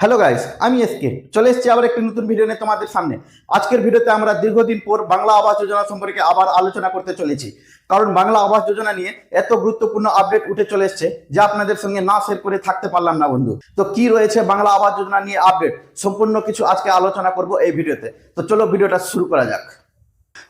Hello guys আমি SK চলে এসেছি আবার একটি নতুন ভিডিও নিয়ে তোমাদের সামনে। আজকের ভিডিওতে আমরা দীর্ঘদিন পর বাংলা আবাস যোজনা সম্পর্কে আবার আলোচনা করতে চলেছি। কারণ বাংলা আবাস যোজনা নিয়ে এত গুরুত্বপূর্ণ আপডেট উঠে চলে এসছে যে আপনাদের সঙ্গে না শেয়ার করে থাকতে পারলাম না বন্ধু। তো কি রয়েছে বাংলা আবাস যোজনা নিয়ে আপডেট সম্পূর্ণ কিছু আজকে আলোচনা করব এই ভিডিওতে তো। চলো ভিডিওটা শুরু করা যাক।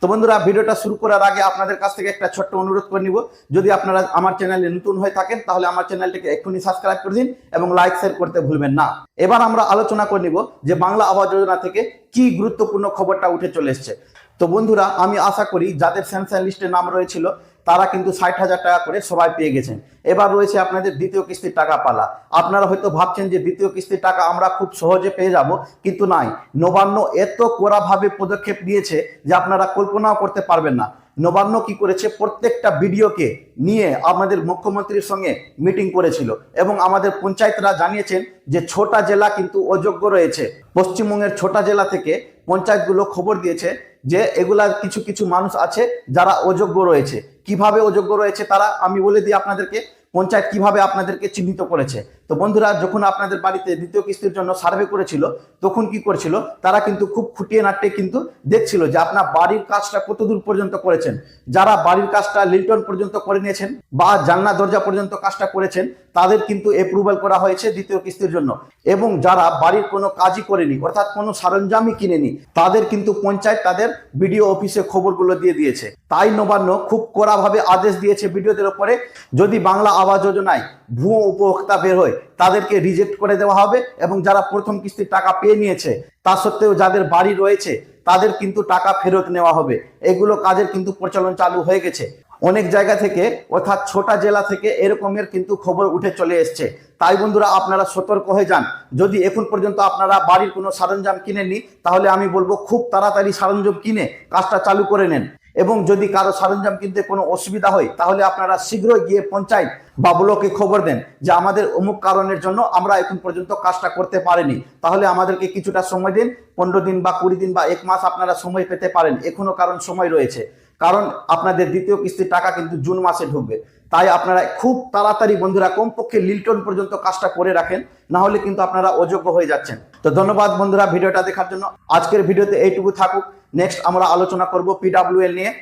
তো বন্ধুরা, ভিডিওটা শুরু করার আগে আপনাদের কাছ থেকে একটা ছোট্ট অনুরোধ করে নিব। যদি আপনারা আমার চ্যানেলে নতুন হয়ে থাকেন, তাহলে আমার চ্যানেলটিকে এক্ষুনি সাবস্ক্রাইব করে দিন এবং লাইক, শেয়ার করতে ভুলবেন না। এবার আমরা আলোচনা করে নিব যে বাংলা আবাস যোজনা থেকে কি গুরুত্বপূর্ণ খবরটা উঠে চলে এসছে। তো বন্ধুরা, আমি আশা করি যাদের স্যামসাং লিস্টে নাম রয়েছিল তারা কিন্তু ষাট হাজার টাকা করে সবাই পেয়ে গেছেন। এবার রয়েছে আপনাদের দ্বিতীয় কিস্তির টাকা পালা। আপনারা হয়তো ভাবছেন যে দ্বিতীয় কিস্তির টাকা আমরা খুব সহজে পেয়ে যাব, কিন্তু নাই। নবান্ন এত কোরাভাবে পদক্ষেপ নিয়েছে যে আপনারা কল্পনাও করতে পারবেন না। নবান্ন কি করেছে? প্রত্যেকটা ভিডিওকে নিয়ে আমাদের মুখ্যমন্ত্রীর সঙ্গে মিটিং করেছিল এবং আমাদের পঞ্চায়েতরা জানিয়েছেন যে ছোটা জেলা কিন্তু অযোগ্য রয়েছে। পশ্চিমবঙ্গের ছোটা জেলা থেকে পঞ্চায়েতগুলো খবর দিয়েছে যে এগুলা কিছু কিছু মানুষ আছে যারা অযোগ্য রয়েছে। কীভাবে অযোগ্য রয়েছে তারা আমি বলে দিই আপনাদেরকে। পঞ্চায়েত কীভাবে আপনাদেরকে চিহ্নিত করেছে? তো বন্ধুরা, যখন আপনাদের বাড়িতে দ্বিতীয় কিস্তির জন্য সার্ভে করেছিল, তখন কি করেছিল? তারা কিন্তু খুব খুঁটিয়ে নাট্যে কিন্তু দেখছিল যে আপনার বাড়ির কাজটা কত দূর পর্যন্ত করেছেন? যারা বাড়ির কাজটা লিল্টন পর্যন্ত করে নিয়েছেন বা জানলা দরজা পর্যন্ত কাজটা করেছেন, তাদের কিন্তু অ্যাপ্রুভাল করা হয়েছে দ্বিতীয় কিস্তির জন্য। এবং যারা বাড়ির কোনো কাজই করেনি, অর্থাৎ কোনো সরঞ্জামই কিনেনি, তাদের কিন্তু পঞ্চায়েত তাদের বিডিও অফিসে খবরগুলো দিয়ে দিয়েছে। তাই নবান্ন খুব কড়াভাবে আদেশ দিয়েছে বিডিওদের ওপরে যদি বাংলা আবাস যোজনায় ভুয়ো উপভোক্তা বের হয় তাদেরকে রিজেক্ট করে দেওয়া হবে এবং যারা প্রথম কিস্তির টাকা পেয়ে নিয়েছে, তা সত্ত্বেও যাদের বাড়ি রয়েছে, তাদের কিন্তু টাকা ফেরত নেওয়া হবে। এগুলো কাজের কিন্তু প্রচলন চালু হয়ে গেছে। অনেক জায়গা থেকে, অর্থাৎ ছোটা জেলা থেকে এরকমের কিন্তু খবর উঠে চলে এসছে। তাই বন্ধুরা, আপনারা সতর্ক হয়ে যান। যদি এখন পর্যন্ত আপনারা বাড়ির কোনো সরঞ্জাম কিনেননি, তাহলে আমি বলব খুব তাড়াতাড়ি সরঞ্জাম কিনে কাজটা চালু করে নেন। এবং যদি কারও সরঞ্জাম কিনতে কোনো অসুবিধা হয়, তাহলে আপনারা শীঘ্রই গিয়ে পঞ্চায়েত বা ব্লকে খবর দেন যে আমাদের অমুক কারণের জন্য আমরা এখন পর্যন্ত কাজটা করতে পারিনি। তাহলে আমাদেরকে কিছুটা সময় দিন, পনেরো দিন বা কুড়ি দিন বা এক মাস আপনারা সময় পেতে পারেন। এখনও কারণ সময় রয়েছে। কারণ আপনাদের দ্বিতীয় কিস্তির টাকা কিন্তু জুন মাসে ঢুকবে। তাই আপনারা খুব তাড়াতাড়ি বন্ধুরা, কমপক্ষে লিল্টন পর্যন্ত কাজটা করে রাখেন, না হলে কিন্তু আপনারা অযোগ্য হয়ে যাচ্ছেন। তো ধন্যবাদ বন্ধুরা ভিডিওটা দেখার জন্য। আজকের ভিডিওতে এইটুকু থাকুক। নেক্সট আমরা আলোচনা করব পিডাব্লিউএল নিয়ে।